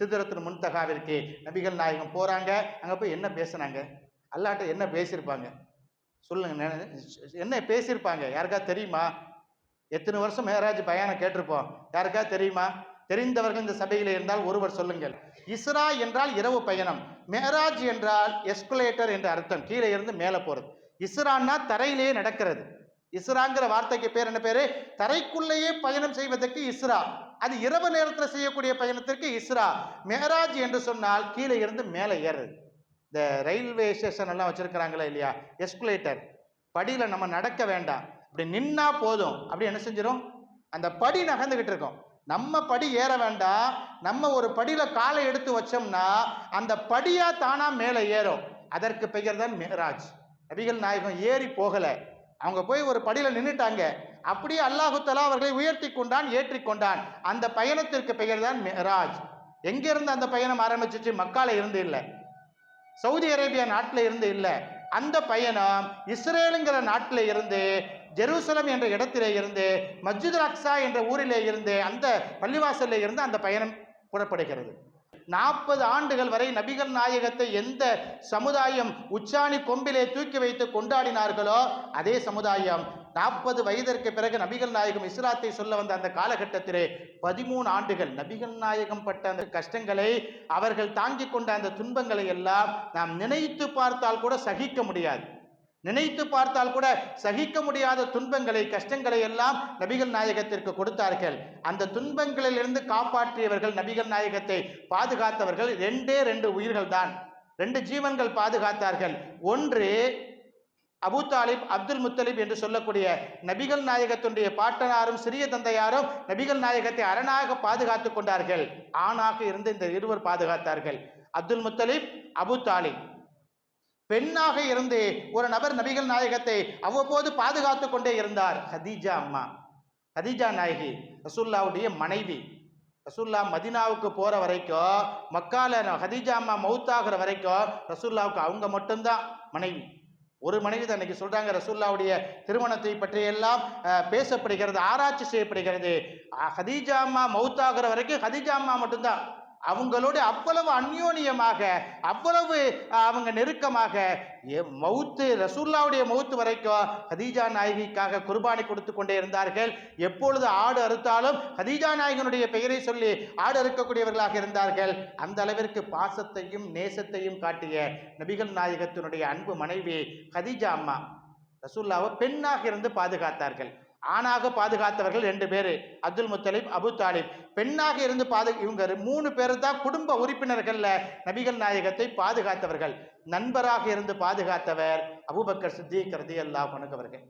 சிதறத்தின் முன்தகாவிற்கு நபிகள் நாயகம் போகிறாங்க அங்கே போய் என்ன பேசுனாங்க? அல்லாட்ட என்ன பேசியிருப்பாங்க? சொல்லுங்க என்ன பேசியிருப்பாங்க? யாருக்கா தெரியுமா? எத்தனை வருஷம் மேராஜ் பயானம் கேட்டிருப்போம். யாருக்கா தெரியுமா? தெரிந்தவர்கள் இந்த சபையில் இருந்தால் ஒருவர் சொல்லுங்கள். இஸ்ரா என்றால் இரவு பயணம். மேராஜ் என்றால் எஸ்குலேட்டர் என்ற அர்த்தம். கீழே இருந்து மேலே போகிறது இஸ்ரான்னா தரையிலேயே நடக்கிறது. இஸ்ராங்கிற வார்த்தைக்கு பேர் என்ன பேரு? தரைக்குள்ளேயே பயணம் செய்வதற்கு இஸ்ரா. அது இரவு நேரத்தில் செய்யக்கூடிய பயணத்திற்கு இஸ்ரா. மேராஜ் என்று சொன்னால் கீழே இருந்து மேலே ஏறுறது இந்த ரயில்வே ஸ்டேஷன் எல்லாம் வச்சிருக்கிறாங்களா இல்லையா? எஸ்குலேட்டர். படியில் நம்ம நடக்க வேண்டாம். இப்படி நின்னா போதும். அப்படி என்ன செஞ்சிடும் அந்த படி நகர்ந்துக்கிட்டு இருக்கும். நம்ம படி ஏற வேண்டாம். நம்ம ஒரு படியில் காலை எடுத்து வச்சோம்னா அந்த படியாக தானா மேலே ஏறும். அதற்கு பெயர் தான் மேராஜ். நபிகள் நாயகம் ஏறி போகலை. அவங்க போய் ஒரு படியில் நின்றுட்டாங்க அப்படியே அல்லாஹுத்தலா அவர்களை உயர்த்தி கொண்டான் ஏற்றி கொண்டான். அந்த பயணத்திற்கு பெயர் தான் மேராஜ். எங்கிருந்து அந்த பயணம் ஆரம்பிச்சிச்சு? மக்கால இருந்து இல்லை. சவுதி அரேபியா நாட்டில் இருந்து இல்லை. அந்த பயணம் இஸ்ரேலுங்கிற நாட்டில் இருந்து ஜெருசலம் என்ற இடத்திலே இருந்து மஸ்ஜித் அக்ஸா என்ற ஊரிலே இருந்து அந்த பள்ளிவாசலில் இருந்து அந்த பயணம் புறப்படுகிறது. நாற்பது ஆண்டுகள் வரை நபிகள் நாயகத்தை எந்த சமுதாயம் உச்சாணி கொம்பிலே தூக்கி வைத்து கொண்டாடினார்களோ அதே சமுதாயம் நாற்பது வயதிற்கு பிறகு நபிகள் நாயகம் இஸ்லாத்தை சொல்ல வந்த அந்த காலகட்டத்திலே பதிமூணு ஆண்டுகள் நபிகள் நாயகம் பட்ட அந்த கஷ்டங்களை அவர்கள் தாங்கிக் கொண்ட அந்த துன்பங்களை எல்லாம் நாம் நினைத்து பார்த்தால் கூட சகிக்க முடியாது. நினைத்து பார்த்தால் கூட சகிக்க முடியாத துன்பங்களை கஷ்டங்களை எல்லாம் நபிகள் நாயகத்திற்கு கொடுத்தார்கள். அந்த துன்பங்களிலிருந்து காப்பாற்றியவர்கள் நபிகள் நாயகத்தை பாதுகாத்தவர்கள் ரெண்டே ரெண்டு உயிர்கள் தான் ரெண்டு ஜீவன்கள் பாதுகாத்தார்கள். ஒன்று அபு தாலிப் அப்துல் முத்தலிப் என்று சொல்லக்கூடிய நபிகள் நாயகத்துடைய பாட்டனாரும் சிறிய தந்தையாரும் நபிகள் நாயகத்தை அரணாக பாதுகாத்துக் கொண்டார்கள். ஆணாக இருந்து இந்த இருவர் பாதுகாத்தார்கள். அப்துல் முத்தலிப் அபு தாலிப். பெண்ணாக இருந்து ஒரு நபர் நபிகள் நாயகத்தை அவ்வப்போது பாதுகாத்து கொண்டே இருந்தார். ஹதீஜா அம்மா. ஹதீஜா நாயகி ரசுல்லாவுடைய மனைவி. ரசுல்லா மதினாவுக்கு போகிற வரைக்கும் மக்கால ஹதீஜா அம்மா மௌத்தாகிற வரைக்கும் ரசுல்லாவுக்கு அவங்க மட்டும்தான் மனைவி. ஒரு மனைவி தான் இன்னைக்கு சொல்கிறாங்க ரசுல்லாவுடைய திருமணத்தை பற்றியெல்லாம் பேசப்படுகிறது ஆராய்ச்சி செய்யப்படுகிறது. ஹதீஜா அம்மா மௌத்தாகிற வரைக்கும் ஹதீஜா அம்மா மட்டும்தான். அவங்களோட அவ்வளவு அந்யோன்யமாக அவ்வளவு அவங்க நெருக்கமாக எ- மௌத்து ரசூல்லாவுடைய மௌத்து வரைக்கும் ஹதீஜா நாயகிக்காக குர்பானி கொடுத்து கொண்டே இருந்தார்கள். எப்பொழுது ஆடு அறுத்தாலும் ஹதீஜா நாயகனுடைய பெயரை சொல்லி ஆடு அறுக்கக்கூடியவர்களாக இருந்தார்கள். அந்த அளவிற்கு பாசத்தையும் நேசத்தையும் காட்டிய நபிகள் நாயகத்தினுடைய அன்பு மனைவி ஹதீஜா அம்மா ரசூல்லாவை பெண்ணாக இருந்து பாதுகாத்தார்கள். ஆணாக பாதுகாத்தவர்கள் ரெண்டு பேர் அப்துல் முத்தலிப் அபு தாலிப். பெண்ணாக இருந்து பாது இவங்க மூணு பேர் தான் குடும்ப உறுப்பினர்களில் நபிகள் நாயகத்தை பாதுகாத்தவர்கள். நண்பராக இருந்து பாதுகாத்தவர் அபுபக்கர் சித்திக் ரதியல்லாஹு அன்ஹு அவர்கள்.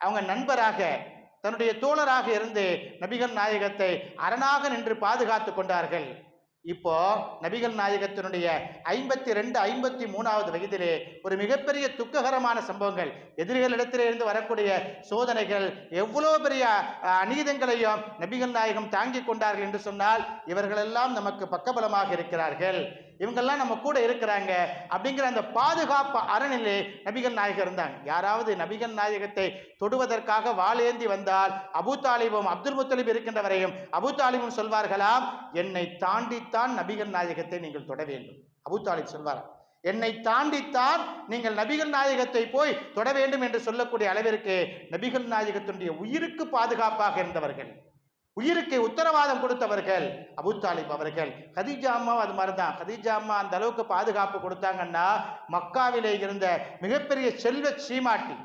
அவங்க நண்பராக தன்னுடைய தோழராக இருந்து நபிகள் நாயகத்தை அரணாக நின்று பாதுகாத்து கொண்டார்கள். இப்போ நபிகள் நாயகத்தினுடைய ஐம்பத்தி ரெண்டு ஐம்பத்தி மூணாவது வயதிலே ஒரு மிகப்பெரிய துக்ககரமான சம்பவங்கள். எதிரிகளிடத்திலிருந்து வரக்கூடிய சோதனைகள் எவ்வளோ பெரிய அநீதங்களையும் நபிகள் நாயகம் தாங்கிக் கொண்டார்கள் என்று சொன்னால் இவர்களெல்லாம் நமக்கு பக்கபலமாக இருக்கிறார்கள். இவங்கெல்லாம் நம்ம கூட இருக்கிறாங்க அப்படிங்கிற அந்த பாதுகாப்பு அரணிலே நபிகள் நாயகர் இருந்தாங்க. யாராவது நபிகள் நாயகத்தை தொடுவதற்காக வாளேந்தி வந்தால் அபு தாலிபும் அப்துல் முத்தலிப் இருக்கின்ற வரையும் அபூ தாலிபும் சொல்வார்களாம் என்னை தாண்டித்தான் நபிகள் நாயகத்தை நீங்கள் தொட வேண்டும். அபு தாலிப் சொல்வார் என்னை தாண்டித்தான் நீங்கள் நபிகள் நாயகத்தை போய் தொட வேண்டும் என்று சொல்லக்கூடிய அளவிற்கு நபிகள் நாயகத்தினுடைய உயிருக்கு பாதுகாப்பாக இருந்தவர்கள். உயிருக்கு உத்தரவாதம் கொடுத்தவர்கள் அபுத்தாலிப் தாலிப் அவர்கள். ஹதீஜா அம்மா அது மாதிரி தான் ஹதீஜா அம்மா அந்த அளவுக்கு பாதுகாப்பு கொடுத்தாங்கன்னா மக்காவிலே இருந்த மிகப்பெரிய செல்வ சீமாட்டி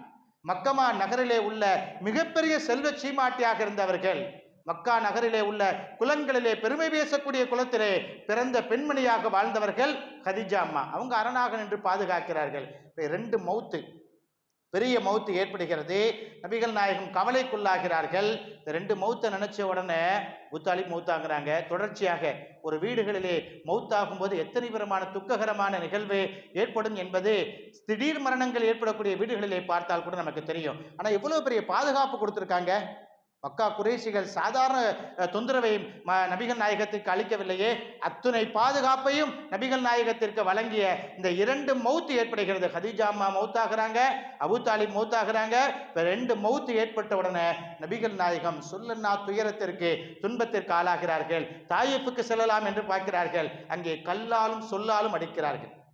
மக்கமா நகரிலே உள்ள மிகப்பெரிய செல்வ சீமாட்டியாக இருந்தவர்கள் மக்கா நகரிலே உள்ள குலங்களிலே பெருமை பேசக்கூடிய குலத்திலே பிறந்த பெண்மணியாக வாழ்ந்தவர்கள் ஹதிஜா அம்மா. அவங்க அரணாக நின்று பாதுகாக்கிறார்கள். இப்போ ரெண்டு மௌத்து. பெரிய மௌத்து ஏற்படுகிறது. நபிகள் நாயகம் கவலைக்குள்ளாகிறார்கள். இந்த ரெண்டு மௌத்தை நினைச்ச உடனே புத்தாளி மௌத்தாங்கிறாங்க தொடர்ச்சியாக ஒரு வீடுகளிலே மௌத்தாகும் போது எத்தனை விதமான துக்ககரமான நிகழ்வு ஏற்படும் என்பது திடீர் மரணங்கள் ஏற்படக்கூடிய வீடுகளிலே பார்த்தால் கூட நமக்கு தெரியும். ஆனால் எவ்வளவு பெரிய பாதுகாப்பு கொடுத்துருக்காங்க? மக்கா குறைசிகள் சாதாரண தொந்தரவையும் ம- நபிகள் நாயகத்திற்கு அளிக்கவில்லையே. அத்துணை பாதுகாப்பையும் நபிகள் நாயகத்திற்கு வழங்கிய இந்த இரண்டு மௌத்து ஏற்படுகிறது. ஹதீஜா அம்மா மௌத்தாகிறாங்க அபு தாலிப் மௌத்தாகிறாங்க. இப்போ ரெண்டு மௌத்து ஏற்பட்ட உடனே நபிகள் நாயகம் சொல்லன்னா துயரத்திற்கு துன்பத்திற்கு ஆளாகிறார்கள். தாயிப்புக்கு செல்லலாம் என்று பார்க்கிறார்கள். அங்கே கல்லாலும் சொல்லாலும் அடிக்கிறார்கள்.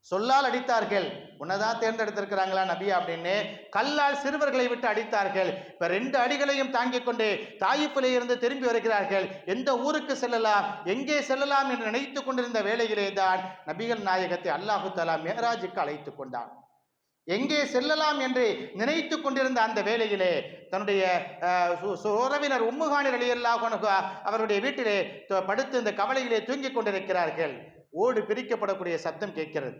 சொல்லால் அடித்தார்கள். உன்னதான் தேர்ந்தெடுத்திருக்கிறாங்களா நபி அப்படின்னு கல்லால் சிறுவர்களை விட்டு அடித்தார்கள். இப்ப ரெண்டு அடிகளையும் தாங்கிக் கொண்டு தாயிப்பிலே இருந்து திரும்பி வருகிறார்கள். எந்த ஊருக்கு செல்லலாம்? எங்கே செல்லலாம் என்று நினைத்துக் கொண்டிருந்த வேளையிலே தான் நபிகள் நாயகத்தை அல்லாஹு தலா மேராஜுக்கு அழைத்துக் கொண்டான். எங்கே செல்லலாம் என்று நினைத்து கொண்டிருந்த அந்த வேளையிலே தன்னுடைய சு- சு- உறவினர் உம்முகானிர் அலியல்லாஹ் அவருடைய வீட்டிலே படுத்து இந்த கவலையிலே தூங்கிக் கொண்டிருக்கிறார்கள். ஓடு பிரிக்கப்படக்கூடிய சத்தம் கேட்கிறது.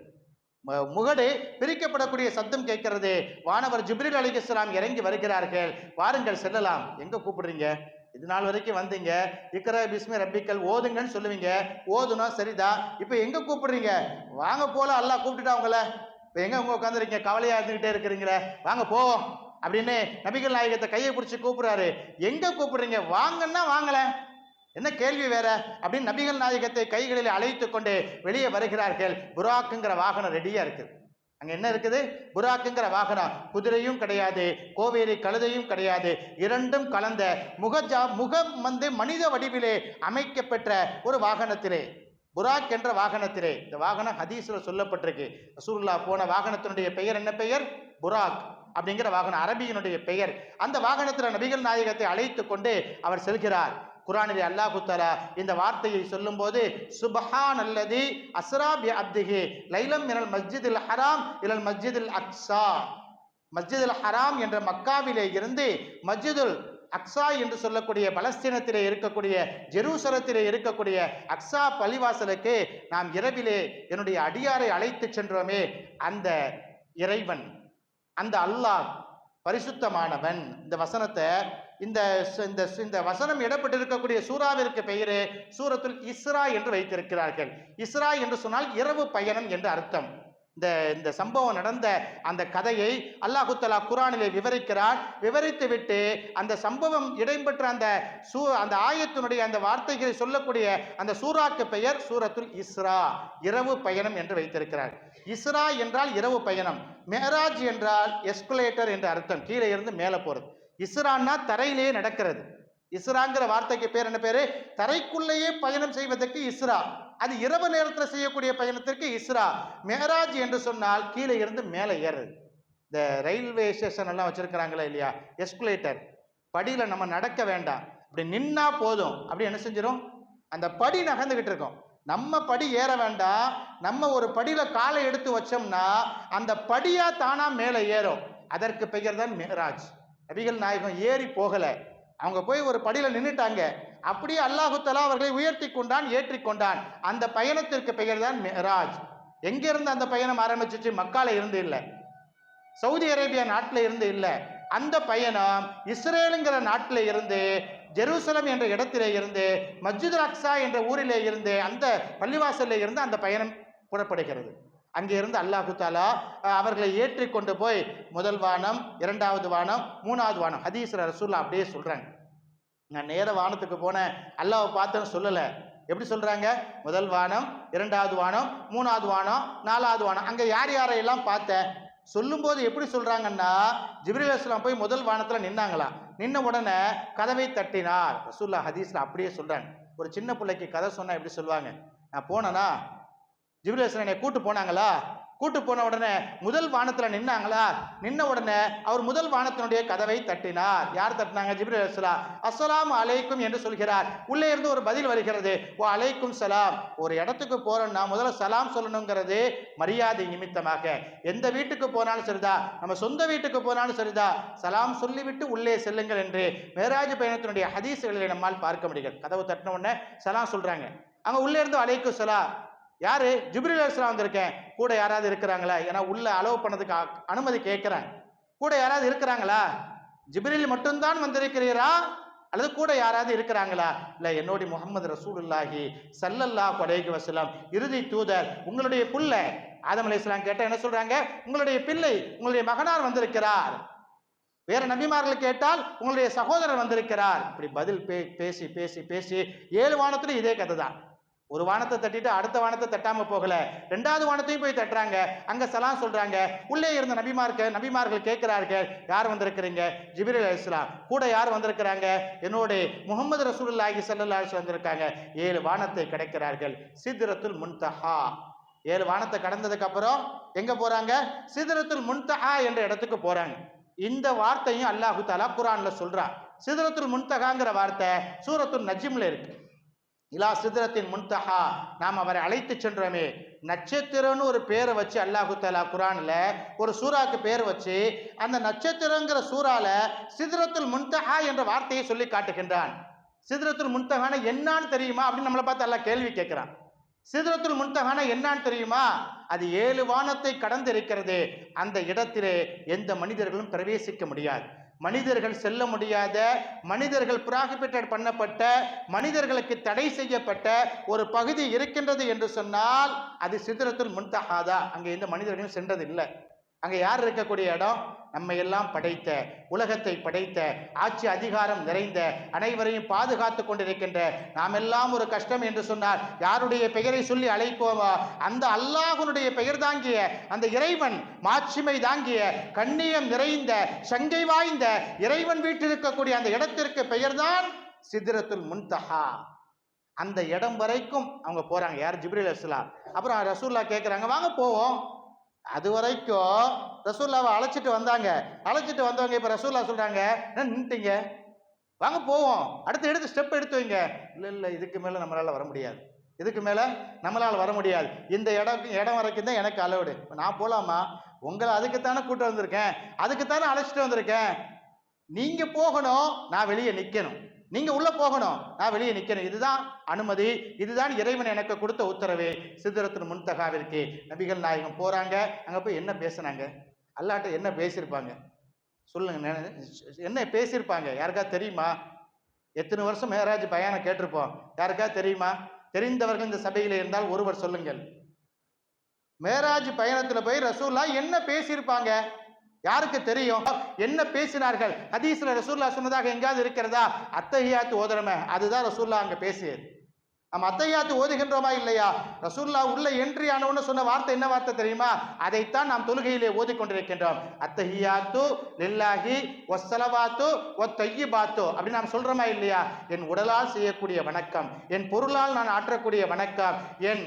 ம- முகடு பிரிக்கப்படக்கூடிய சத்தம் கேட்கிறது. வானவர் ஜிப்ரில் அலிகஸ்லாம் இறங்கி வருகிறார்கள். வாருங்கள் செல்லலாம். எங்க கூப்பிடுறீங்க? இது நாள் வரைக்கும் வந்தீங்க. இக்கர பிஸ்மி ரப்பிக்கல் ஓதுங்கன்னு சொல்லுவீங்க. ஓதுனா சரிதான் இப்போ எங்க கூப்பிடுறீங்க? வாங்க போல அல்லா கூப்பிட்டுட்டா உங்களை. இப்போ எங்க உங்க உட்காந்துருக்கீங்க கவலையா இருந்துகிட்டே இருக்கிறீங்களே. வாங்க போவோம். அப்படின்னு நபிகள் நாயகத்தை கையை பிடிச்சி கூப்பிடுறாரு. எங்க கூப்பிடுறீங்க? வாங்கன்னா வாங்கலை என்ன கேள்வி வேற? அப்படின்னு நபிகள் நாயகத்தை கைகளில் அழைத்து கொண்டு வெளியே வருகிறார்கள் புராக்குங்கிற வாகனம் ரெடியா இருக்குது அங்க என்ன இருக்குது? புராக்குங்கிற வாகனம். குதிரையும் கிடையாது கோவேரி கழுதையும் கிடையாது. இரண்டும் கலந்த முகஜா முகம் வந்து மனித வடிவிலே அமைக்கப்பெற்ற ஒரு வாகனத்திலே. புராக் என்ற வாகனத்திலே. இந்த வாகனம் ஹதீஸ்ல சொல்லப்பட்டிருக்கு. ரசூலுல்லா போன வாகனத்தினுடைய பெயர் என்ன பெயர்? புராக் அப்படிங்கிற வாகனம் அரபியினுடைய பெயர். அந்த வாகனத்தில் நபிகள் நாயகத்தை அழைத்து கொண்டு அவர் செல்கிறார். குரானிலே அல்லாஹு தஆலா இந்த வார்த்தையை சொல்லும்போது சுபஹான் அல்லதி அஸ்ரா பி அப்திஹி லைலம் மினல் மஸ்ஜிதில் ஹராம் இலல் மஸ்ஜிதில் அக்ஸா. மஸ்ஜிதுல் ஹராம் என்ற மக்காவிலே இருந்து மஸ்ஜிதுல் அக்ஸா என்று சொல்லக்கூடிய பலஸ்தீனத்திலே இருக்கக்கூடிய ஜெருசலத்திலே இருக்கக்கூடிய அக்ஸா பள்ளிவாசலுக்கு நாம் இரவிலே என்னுடைய அடியாரை அழைத்து சென்றோமே அந்த இறைவன் அந்த அல்லாஹ் பரிசுத்தமானவன். இந்த வசனத்தை இந்த இந்த இந்த வசனம் இடப்பட்டிருக்கக்கூடிய சூறாவிற்கு பெயரு சூரத்துல் இஸ்ரா என்று வைத்திருக்கிறார்கள். இஸ்ரா என்று சொன்னால் இரவு பயணம் என்று அர்த்தம். இந்த இந்த சம்பவம் நடந்த அந்த கதையை அல்லாஹுத்தலா குரானிலே விவரிக்கிறார் விவரித்து விட்டு அந்த சம்பவம் இடம்பெற்ற அந்த சூ அந்த ஆயத்தினுடைய அந்த வார்த்தைகளை சொல்லக்கூடிய அந்த சூறாக்கு பெயர் சூரத்துல் இஸ்ரா. இரவு பயணம் என்று வைத்திருக்கிறார். இஸ்ரா என்றால் இரவு பயணம். மேராஜ் என்றால் எஸ்குலேட்டர் என்று அர்த்தம். கீழே இருந்து மேலே போகிறது இஸ்ரான்னா தரையிலேயே நடக்கிறது. இஸ்ராங்கிற வார்த்தைக்கு பேர் என்ன பேரு? தரைக்குள்ளேயே பயணம் செய்வதற்கு இஸ்ரா. அது இரவு நேரத்தில் செய்யக்கூடிய பயணத்திற்கு இஸ்ரா. மேராஜ் என்று சொன்னால் கீழே இருந்து மேலே ஏறுறது. இந்த ரயில்வே ஸ்டேஷன் எல்லாம் வச்சிருக்கிறாங்களா இல்லையா? எஸ்குலேட்டர். படியில் நம்ம நடக்க வேண்டாம். இப்படி நின்னா போதும். அப்படி என்ன செஞ்சிடும் அந்த படி நகர்ந்துக்கிட்டு இருக்கும். நம்ம படி ஏற வேண்டாம். நம்ம ஒரு படியில் காலை எடுத்து வச்சோம்னா அந்த படியாக தானா மேலே ஏறும். அதற்கு பெயர் தான் மேராஜ். நபிகள் நாயகம் ஏறி போகலை. அவங்க போய் ஒரு படியில் நின்றுட்டாங்க அப்படியே அல்லாஹுத்தலா அவர்களை உயர்த்தி கொண்டான் ஏற்றி கொண்டான். அந்த பயணத்திற்கு பெயர் தான் மேராஜ். எங்கிருந்து அந்த பயணம் ஆரம்பிச்சிச்சு? மக்கால இருந்து இல்லை. சவுதி அரேபியா நாட்டில் இருந்து இல்லை. அந்த பயணம் இஸ்ரேலுங்கிற நாட்டில் இருந்து ஜெருசலம் என்ற இடத்திலே இருந்து மஸ்ஜித் அக்ஸா என்ற ஊரிலே இருந்து அந்த பள்ளிவாசலில் இருந்து அந்த பயணம் புறப்படுகிறது. அங்கே இருந்து அல்லாஹு தாலா அவர்களை ஏற்றி கொண்டு போய் முதல் வானம் இரண்டாவது வானம் மூணாவது வானம். ஹதீஸ்ல ரசூல்லா அப்படியே சொல்கிறாங்க நான் நேர வானத்துக்கு போனேன் அல்லாவை பார்த்தேன்னு சொல்லலை. எப்படி சொல்கிறாங்க முதல் வானம் இரண்டாவது வானம் மூணாவது வானம் நாலாவது வானம். அங்கே யார் யாரையெல்லாம் பார்த்தேன் சொல்லும்போது எப்படி சொல்கிறாங்கன்னா ஜிப்ரீல் அஸ்லாம் போய் முதல் வானத்தில் நின்னாங்களா? நின்ன உடனே கதவை தட்டினார். ரசூல்லா ஹதீஸ்ல அப்படியே சொல்கிறாங்க ஒரு சின்ன பிள்ளைக்கு கதை சொன்னால் எப்படி சொல்லுவாங்க? நான் போனேன்னா ஜிப்ரீல் என்னை கூட்டு போனாங்களா? கூட்டு போன உடனே முதல் வானத்தில் நின்னாங்களா? நின்ன உடனே அவர் முதல் வானத்தினுடைய கதவை தட்டினார். யார் தட்டினாங்க ஜிப்ரீல் அஸ்லாம் அலைக்கும் என்று சொல்கிறார். உள்ளே இருந்து ஒரு பதில் வருகிறது. ஓ அலைக்கும் சலாம். ஒரு இடத்துக்கு போறோம்னா முதல்ல சலாம் சொல்லணுங்கிறது மரியாதை நிமித்தமாக. எந்த வீட்டுக்கு போனாலும் சரிதா? நம்ம சொந்த வீட்டுக்கு போனாலும் சரிதா? சலாம் சொல்லிவிட்டு உள்ளே செல்லுங்கள் என்று மேராஜ் பயணத்தினுடைய ஹதீசுகளை நம்மால் பார்க்க முடிகிறது. கதவு தட்டின உடனே சலாம் சொல்றாங்க. அங்கே உள்ளே இருந்து அலைக்கும் சலாம். யாரு? ஜிப்ரில் அலிஸ்லாம் வந்திருக்கேன். கூட யாராவது இருக்கிறாங்களா? ஏன்னா உள்ள அலோவ் பண்ணதுக்கு அனுமதி கேட்கிறேன். கூட யாராவது இருக்கிறாங்களா? ஜிப்ரில் மட்டும்தான் வந்திருக்கிறீரா? அல்லது கூட யாராவது இருக்கிறாங்களா? இல்லை என்னுடைய முகமது ரசூலுல்லாஹி சல்லல்லா அலைஹி வசலாம் இறுதி தூதர் உங்களுடைய புள்ள ஆதம் அலைஹிஸ்ஸலாம் கேட்டா என்ன சொல்றாங்க? உங்களுடைய பிள்ளை உங்களுடைய மகனார் வந்திருக்கிறார். வேற நபிமார்கள் கேட்டால் உங்களுடைய சகோதரர் வந்திருக்கிறார். இப்படி பதில் பே பேசி பேசி பேசி ஏழு வானத்திலும் இதே கதை தான் ஒரு வானத்தை தட்டிட்டு அடுத்த வானத்தை தட்டாம போகல. ரெண்டாவது வானத்தையும் போய் தட்டுறாங்க. அங்க சலாம் சொல்றாங்க. உள்ளே இருந்த நபிமார்க்க நபிமார்கள் கேட்கிறார்கள் யார் வந்திருக்கிறீங்க? ஜிபிரில் இஸ்லாம் கூட யார் வந்திருக்கிறாங்க? என்னோட முகமது ரசூலுல்லாஹி ஸல்லல்லாஹு அலைஹி வந்திருக்காங்க ஏழு வானத்தை கிடைக்கிறார்கள். சித்திரத்துல் முன்தஹா. ஏழு வானத்தை கடந்ததுக்கு அப்புறம் எங்க போறாங்க? சிதறத்துல் முன்தஹா என்ற இடத்துக்கு போறாங்க. இந்த வார்த்தையும் அல்லாஹு தாலா குரான்ல சொல்றான் சிதறத்துல் முன்தகாங்கிற வார்த்தை சூரத்துல் நஜிம்ல இருக்கு. இலா சிதறத்தின் முன்தஹா நாம் அவரை அழைத்து சென்றோமே. நட்சத்திரம்னு ஒரு பேரை வச்சு அல்லாஹு தாலா குரானில் ஒரு சூறாக்கு பேர் வச்சு அந்த நட்சத்திரங்கிற சூறால சிதறத்துல் முன்தஹா என்ற வார்த்தையை சொல்லி காட்டுகின்றான். சிதறத்துல் முன்தகான என்னான்னு தெரியுமா அப்படின்னு நம்மளை பார்த்து எல்லாம் கேள்வி கேட்குறான். சிதறத்துல் முன்தகான என்னான்னு தெரியுமா? அது ஏழு வானத்தை கடந்து இருக்கிறது. அந்த இடத்திலே எந்த மனிதர்களும் பிரவேசிக்க முடியாது. மனிதர்கள் செல்ல முடியாத மனிதர்கள் பிராகிபிட்டட் பண்ணப்பட்ட மனிதர்களுக்கு தடை செய்யப்பட்ட ஒரு பகுதி இருக்கின்றது என்று சொன்னால் அது சித்திரத்தில் முன்தஹாதா அங்கே எந்த மனிதர்களும் சென்றது இல்லை அங்கே யார் இருக்கக்கூடிய இடம்? நம்மை எல்லாம் படைத்த உலகத்தை படைத்த ஆட்சி அதிகாரம் நிறைந்த அனைவரையும் பாதுகாத்து கொண்டிருக்கின்ற நாம் எல்லாம் ஒரு கஷ்டம் என்று சொன்னார் யாருடைய பெயரை சொல்லி அழைப்போமா? அந்த அல்லாஹனுடைய பெயர் தாங்கிய அந்த இறைவன் மாட்சிமை தாங்கிய கண்ணியம் நிறைந்த சங்கை வாய்ந்த இறைவன் வீட்டிருக்கக்கூடிய அந்த இடத்திற்கு பெயர்தான் சித்திரத்துல் முன்தஹா. அந்த இடம் வரைக்கும் அவங்க போறாங்க. யார்? ஜிப்ரில் அஸ்லாம் அப்புறம் ரசூல்லா கேட்குறாங்க வாங்க போவோம். அது வரைக்கும் ரசூல்லாவை அழைச்சிட்டு வந்தாங்க. அழைச்சிட்டு வந்தவங்க இப்போ ரசூல்லா சொல்கிறாங்க என்ன நின்றுட்டீங்க வாங்க போவோம். அடுத்து எடுத்து ஸ்டெப் எடுத்து வைங்க. இல்லை இல்லை இதுக்கு மேலே நம்மளால் வர முடியாது. இதுக்கு மேலே நம்மளால் வர முடியாது. இந்த இடம் இடம் வரைக்கும் தான் எனக்கு அலவுடு நான் போகலாமா உங்களை அதுக்குத்தானே கூட்டு வந்திருக்கேன். அதுக்குத்தானே அழைச்சிட்டு வந்திருக்கேன். நீங்கள் போகணும் நான் வெளியே நிற்கணும் நீங்க உள்ள போகணும். நான் வெளியே நிற்கணும் இதுதான் அனுமதி. இதுதான் இறைவன் எனக்கு கொடுத்த உத்தரவு. சித்திரத்தின் முன்தகாவிற்கு நபிகள் நாயகம் போறாங்க. அங்க போய் என்ன பேசுனாங்க? அல்லாட்ட என்ன பேசியிருப்பாங்க? சொல்லுங்க. என்ன பேசியிருப்பாங்க? யாருக்கா தெரியுமா? எத்தனை வருஷம் மேராஜ் பயானம் கேட்டிருப்போம். யாருக்கா தெரியுமா? தெரிந்தவர்கள் இந்த சபையில் இருந்தால் ஒருவர் சொல்லுங்கள். மேராஜ் பயணத்துல போய் ரசூல்லா என்ன பேசியிருப்பாங்க? யாருக்கு தெரியும்? என்ன பேசினார்கள்? ஹதீஸ்ல ரசூல்லா சொன்னதாக எங்காவது இருக்கிறதா? அத்தகையாத்து ஓதுறமே அதுதான் ரசூல்லா அங்க பேசியது. நம்ம அத்தையாத்து ஓதுகின்றோமா இல்லையா? ரசூல்லா உள்ள என்ட்ரி ஆனவன்னு சொன்ன வார்த்தை என்ன வார்த்தை தெரியுமா? அதைத்தான் நாம் தொழுகையிலே ஓதிக்கொண்டிருக்கின்றோம். அத்தஹியாத்து லில்லாஹி ஒஸ்ஸலவாத்து பாத்து அப்படி நாம் சொல்றோமா இல்லையா? என் உடலால் செய்யக்கூடிய வணக்கம் என் பொருளால் நான் ஆற்றக்கூடிய வணக்கம் என்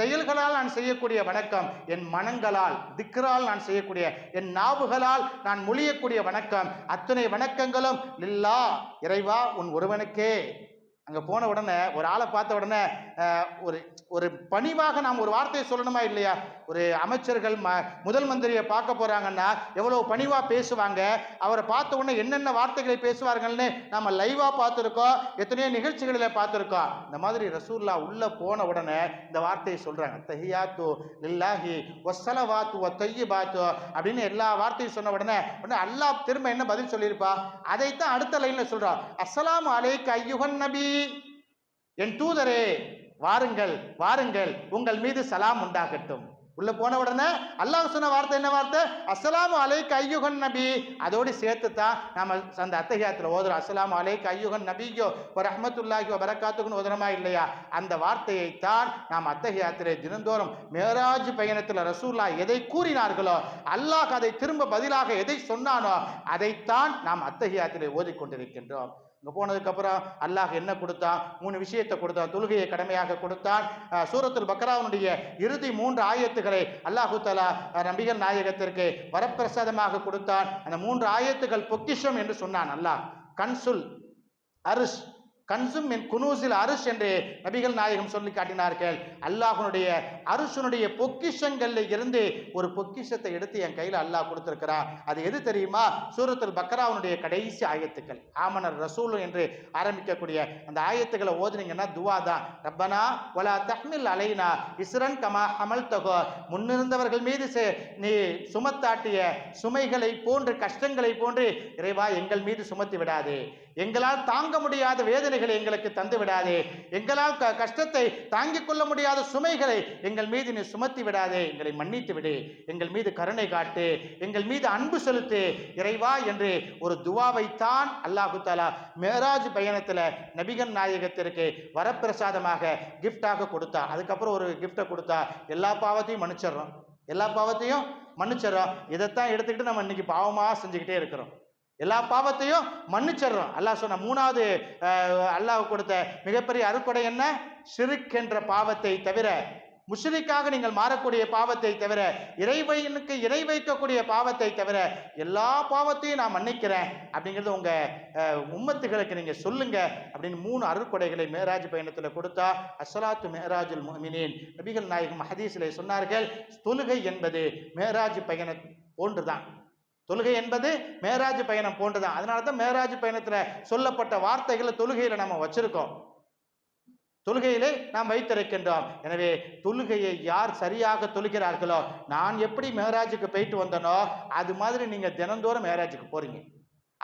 செயல்களால் நான் செய்யக்கூடிய வணக்கம் என் மனங்களால் திக்ரால் நான் செய்யக்கூடிய என் நாவுகளால் நான் மொழியக்கூடிய வணக்கம். அத்தனை வணக்கங்களும் லில்லா இறைவா உன் ஒருவனுக்கே. அங்கே போன உடனே ஒரு ஆளை பார்த்த உடனே ஒரு ஒரு பணிவாக நாம் ஒரு வார்த்தையை சொல்லணுமா இல்லையா? ஒரு அமைச்சர்கள் ம முதல் மந்திரியை பார்க்க போகிறாங்கன்னா எவ்வளோ பணிவாக பேசுவாங்க? அவரை பார்த்த உடனே என்னென்ன வார்த்தைகளை பேசுவார்கள்னு நம்ம லைவாக பார்த்துருக்கோம் எத்தனையோ நிகழ்ச்சிகளில் பார்த்துருக்கோம். இந்த மாதிரி ரசூல்லா உள்ளே போன உடனே இந்த வார்த்தையை சொல்கிறாங்க தஹியாத்து லில்லாஹி ஒ வ தய்யிபாத்து அப்படின்னு எல்லா வார்த்தையும் சொன்ன உடனே உடனே அல்லாஹ் திரும்ப என்ன பதில் சொல்லியிருப்பா? அதைத்தான் அடுத்த லைனில் சொல்றான் அஸ்லாம் அலைக்கு ஐயுகன் நபி என் தூதரே வாருங்கள் வாருங்கள் உங்கள் மீது சலாம் உண்டாகட்டும். உள்ள போன உடனே அல்லாஹ் சொன்ன வார்த்தை என்ன வார்த்தை? அஸ்ஸலாமு அலைக் ஐயுகன் நபி. அதோடு சேர்த்து தான் நம்ம அந்த அத்தகையத்தில் ஓதுறோம். அஸ்ஸலாமு அலை ஐயுகன் நபியோ ஒரு அஹமத்துல்லாஹியோ பரக்காத்துக்குன்னு ஓதுறோமா இல்லையா? அந்த வார்த்தையை தான் நாம் அத்தகையாத்திலே தினந்தோறும் மேராஜ் பயணத்தில் ரசூல்லா எதை கூறினார்களோ அல்லாஹ் அதை திரும்ப பதிலாக எதை சொன்னானோ அதைத்தான் நாம் அத்தகையாத்திலே ஓதிக்கொண்டிருக்கின்றோம். அங்கே போனதுக்கப்புறம் அல்லாஹ் என்ன கொடுத்தான் மூணு விஷயத்தை கொடுத்தான் தொழுகையை கடமையாக கொடுத்தான். சூரத்தில் சூரத்துல் பக்ராவுடைய இறுதி மூன்று ஆயத்துக்களை அல்லாஹு தலா நபிகள் நாயகத்திற்கு வரப்பிரசாதமாக கொடுத்தான். அந்த மூன்று ஆயத்துகள் பொக்கிஷம் என்று சொன்னான் அல்லாஹ். கன்சுல் அரிஷ் கன்சும் என் குனூசில் அருஷ் என்று நபிகள் நாயகம் சொல்லி காட்டினார்கள். அல்லாஹனுடைய அருஷனுடைய பொக்கிஷங்கள்ல இருந்து ஒரு பொக்கிஷத்தை எடுத்து என் கையில் அல்லாஹ் கொடுத்திருக்கிறான். அது எது தெரியுமா? சூரத்தில் பக்ராவனுடைய கடைசி ஆயத்துக்கள். ஆமனர் ரசூல் என்று ஆரம்பிக்கக்கூடிய அந்த ஆயத்துக்களை ஓதுனீங்கன்னா துவா தான். ரப்பனா ஒலா தஹ்மில் அலைனா இஸ்ரன் கமா அமல் தகோ முன்னிருந்தவர்கள் மீது செ- நீ சுமத்தாட்டிய சுமைகளை போன்று கஷ்டங்களை போன்று இறைவா எங்கள் மீது சுமத்தி விடாதே. எங்களால் தாங்க முடியாத வேதனைகளை எங்களுக்கு தந்து விடாதே. எங்களால் க- கஷ்டத்தை தாங்கிக் கொள்ள முடியாத சுமைகளை எங்கள் மீது நீ சுமத்தி விடாதே. எங்களை மன்னித்து விடு. எங்கள் மீது கருணை காட்டு. எங்கள் மீது அன்பு செலுத்து. இறைவா என்று ஒரு துவாவைத்தான் அல்லாஹு தாலா மேராஜ் பயணத்தில் நபிகன் நாயகத்திற்கு வரப்பிரசாதமாக கிஃப்டாக கொடுத்தா. அதுக்கப்புறம் ஒரு கிஃப்டை கொடுத்தா எல்லா பாவத்தையும் மன்னிச்சிடுறோம். எல்லா பாவத்தையும் மன்னிச்சிடுறோம். இதைத்தான் எடுத்துக்கிட்டு நம்ம இன்னைக்கு பாவமாக செஞ்சுக்கிட்டே இருக்கிறோம். எல்லா பாவத்தையும் மன்னிச்சிடுறோம். அல்லாஹ் சொன்ன மூணாவது அல்லாஹ் கொடுத்த மிகப்பெரிய அருக்கொடை என்ன? சிறுக்கென்ற என்ற பாவத்தை தவிர முஷ்ரிக்காக நீங்கள் மாறக்கூடிய பாவத்தை தவிர இறைவனுக்கு இறை வைக்கக்கூடிய பாவத்தை தவிர எல்லா பாவத்தையும் நான் மன்னிக்கிறேன் அப்படிங்கிறது உங்க உம்மத்துகளுக்கு நீங்க சொல்லுங்க அப்படின்னு மூணு அருட்கொடைகளை மேராஜ் பயணத்தில் கொடுத்தா அசலாத்து மேராஜுல் முஃமினீன் நபிகள் நாயகம் ஹதீஸிலே சொன்னார்கள் தொழுகை என்பது மேராஜ் பயணம் போன்றுதான். தொழுகை என்பது மேராஜ் பயணம் போன்றுதான் அதனால தான் மேராஜ் பயணத்தில் சொல்லப்பட்ட வார்த்தைகளை தொழுகையில் நம்ம வச்சிருக்கோம். தொழுகையிலே நாம் வைத்திருக்கின்றோம். எனவே தொழுகையை யார் சரியாக தொழுகிறார்களோ நான் எப்படி மேராஜுக்கு போயிட்டு வந்தனோ அது மாதிரி நீங்கள் தினந்தோறும் மேராஜுக்கு போறீங்க.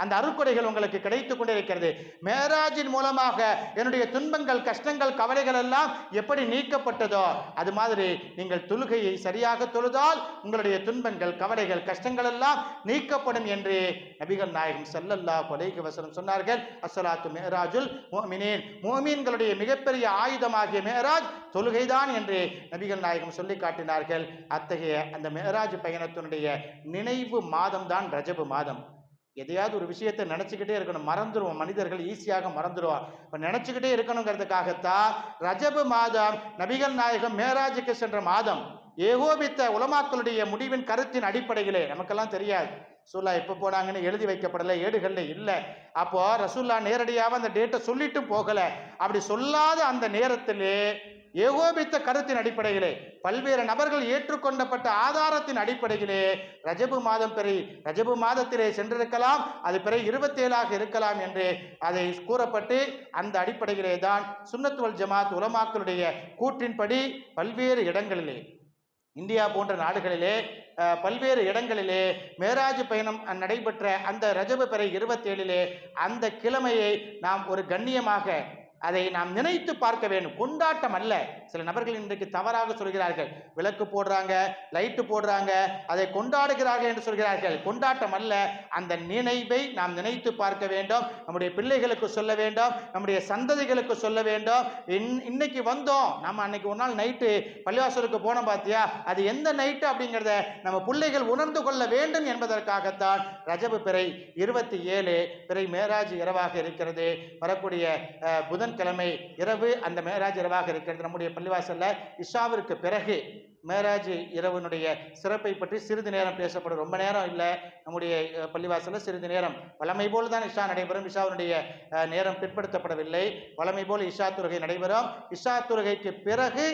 அந்த அருக்குறைகள் உங்களுக்கு கிடைத்து கொண்டிருக்கிறது. மேராஜின் மூலமாக என்னுடைய துன்பங்கள் கஷ்டங்கள் கவலைகள் எல்லாம் எப்படி நீக்கப்பட்டதோ அது மாதிரி நீங்கள் தொழுகையை சரியாக தொழுதால் உங்களுடைய துன்பங்கள் கவலைகள் கஷ்டங்கள் எல்லாம் நீக்கப்படும் என்று நபிகள் நாயகம் செல்லல்லா கொலைக்கு வசனம் சொன்னார்கள். அஸ்ஸலாத்து மேராஜுல் மோமினேன் மோமீன்களுடைய மிகப்பெரிய ஆயுதமாகிய மேராஜ் தொழுகைதான் என்று நபிகள் நாயகம் சொல்லி காட்டினார்கள். அத்தகைய அந்த மேராஜ் பயணத்தினுடைய நினைவு மாதம் தான் ரஜபு மாதம். எதையாவது ஒரு விஷயத்தை நினச்சிக்கிட்டே இருக்கணும். மறந்துடுவோம் மனிதர்கள் ஈஸியாக மறந்துடுவோம் இப்போ நினச்சிக்கிட்டே இருக்கணுங்கிறதுக்காகத்தான் ரஜபு மாதம் நபிகள் நாயகம் மேராஜுக்கு சென்ற மாதம் ஏகோபித்த உலமாக்களுடைய முடிவின் கருத்தின் அடிப்படையிலே நமக்கெல்லாம் தெரியாது. ரசூல்லா எப்போ போனாங்கன்னு எழுதி வைக்கப்படலை ஏடுகளில் இல்லை. அப்போது ரசூல்லா நேரடியாக அந்த டேட்டை சொல்லிட்டும் போகலை. அப்படி சொல்லாத அந்த நேரத்திலே ஏகோபித்த கருத்தின் அடிப்படையிலே பல்வேறு நபர்கள் ஏற்றுக்கொண்டப்பட்ட ஆதாரத்தின் அடிப்படையிலே ரஜபு மாதம் பிறை ரஜபு மாதத்திலே சென்றிருக்கலாம் அது பிறை இருபத்தேழாக இருக்கலாம் என்று அதை கூறப்பட்டு அந்த அடிப்படையிலே தான் சுன்னத்துவல் ஜமாத் உலமாக்களுடைய கூற்றின்படி பல்வேறு இடங்களிலே இந்தியா போன்ற நாடுகளிலே பல்வேறு இடங்களிலே மேராஜ் பயணம் நடைபெற்ற அந்த ரஜப பிறை இருபத்தேழிலே அந்த கிழமையை நாம் ஒரு கண்ணியமாக அதை நாம் நினைத்து பார்க்க வேண்டும். கொண்டாட்டம் அல்ல. சில நபர்கள் இன்றைக்கு தவறாக சொல்கிறார்கள். விளக்கு போடுறாங்க லைட்டு போடுறாங்க அதை கொண்டாடுகிறார்கள் என்று சொல்கிறார்கள். கொண்டாட்டம் அல்ல. அந்த நினைவை நாம் நினைத்து பார்க்க வேண்டும். நம்முடைய பிள்ளைகளுக்கு சொல்ல வேண்டும். நம்முடைய சந்ததிகளுக்கு சொல்ல வேண்டும். இன்- இன்னைக்கு வந்தோம். நம்ம அன்னைக்கு ஒரு நாள் நைட்டு பள்ளிவாசலுக்கு போனோம் பார்த்தியா அது எந்த நைட்டு அப்படிங்கிறத நம்ம பிள்ளைகள் உணர்ந்து கொள்ள வேண்டும் என்பதற்காகத்தான் ரஜபு பிறை இருபத்தி ஏழு பிறை மேராஜ் இரவாக இருக்கிறது. வரக்கூடிய புதன் புதன்கிழமை இரவு அந்த மேராஜ் இரவாக இருக்கிறது நம்முடைய பள்ளிவாசலில் இஷாவிற்கு பிறகு மேராஜ் இரவனுடைய சிறப்பை பற்றி சிறிது நேரம் பேசப்படும். ரொம்ப நேரம் இல்லை. நம்முடைய பள்ளிவாசலில் சிறிது நேரம். வழமை போல் தான் இஷா நடைபெறும். இஷாவினுடைய நேரம் பிற்படுத்தப்படவில்லை. வழமை போல் இஷா தொழுகை நடைபெறும். இஷா தொழுகைக்கு பிறகு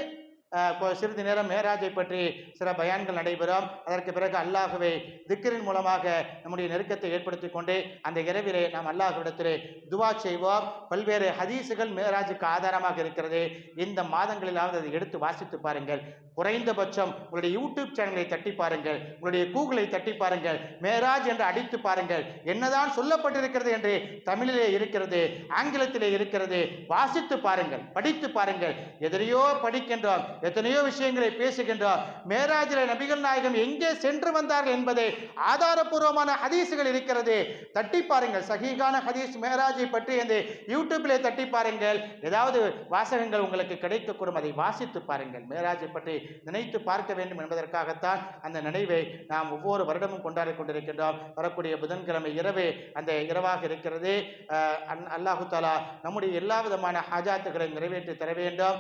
சிறிது நேரம் மேராஜை பற்றி சில பயான்கள் நடைபெறும். அதற்கு பிறகு அல்லாஹுவை திக்கரின் மூலமாக நம்முடைய நெருக்கத்தை ஏற்படுத்தி கொண்டு அந்த இரவிலே நாம் அல்லாஹுவிடத்திலே துவா செய்வோம். பல்வேறு ஹதீஸுகள் மேராஜுக்கு ஆதாரமாக இருக்கிறது. இந்த மாதங்களிலாவது அதை எடுத்து வாசித்து பாருங்கள். குறைந்தபட்சம் உங்களுடைய யூடியூப் சேனலை தட்டி பாருங்கள். உங்களுடைய கூகுளை தட்டி பாருங்கள். மேராஜ் என்று அடித்து பாருங்கள். என்னதான் சொல்லப்பட்டிருக்கிறது என்று தமிழிலே இருக்கிறது ஆங்கிலத்திலே இருக்கிறது வாசித்து பாருங்கள் படித்து பாருங்கள். எதிரையோ படிக்கின்றோம் எத்தனையோ விஷயங்களை பேசுகின்றோம் மேராஜில நபிகள் நாயகம் எங்கே சென்று வந்தார்கள் என்பதை ஆதாரபூர்வமான ஹதீஸுகள் இருக்கிறது. தட்டி பாருங்கள். சஹீகான ஹதீஸ் மேராஜை பற்றி அந்த யூடியூப்பிலே தட்டி பாருங்கள். ஏதாவது வாசகங்கள் உங்களுக்கு கிடைக்கக்கூடும் அதை வாசித்து பாருங்கள். மேராஜை பற்றி நினைத்து பார்க்க வேண்டும் என்பதற்காகத்தான் அந்த நினைவை நாம் ஒவ்வொரு வருடமும் கொண்டாடி கொண்டிருக்கின்றோம். வரக்கூடிய புதன்கிழமை இரவு அந்த இரவாக இருக்கிறது. அல்லாஹு தாலா நம்முடைய எல்லா விதமான ஹாஜாத்துகளை நிறைவேற்றி தர வேண்டும்.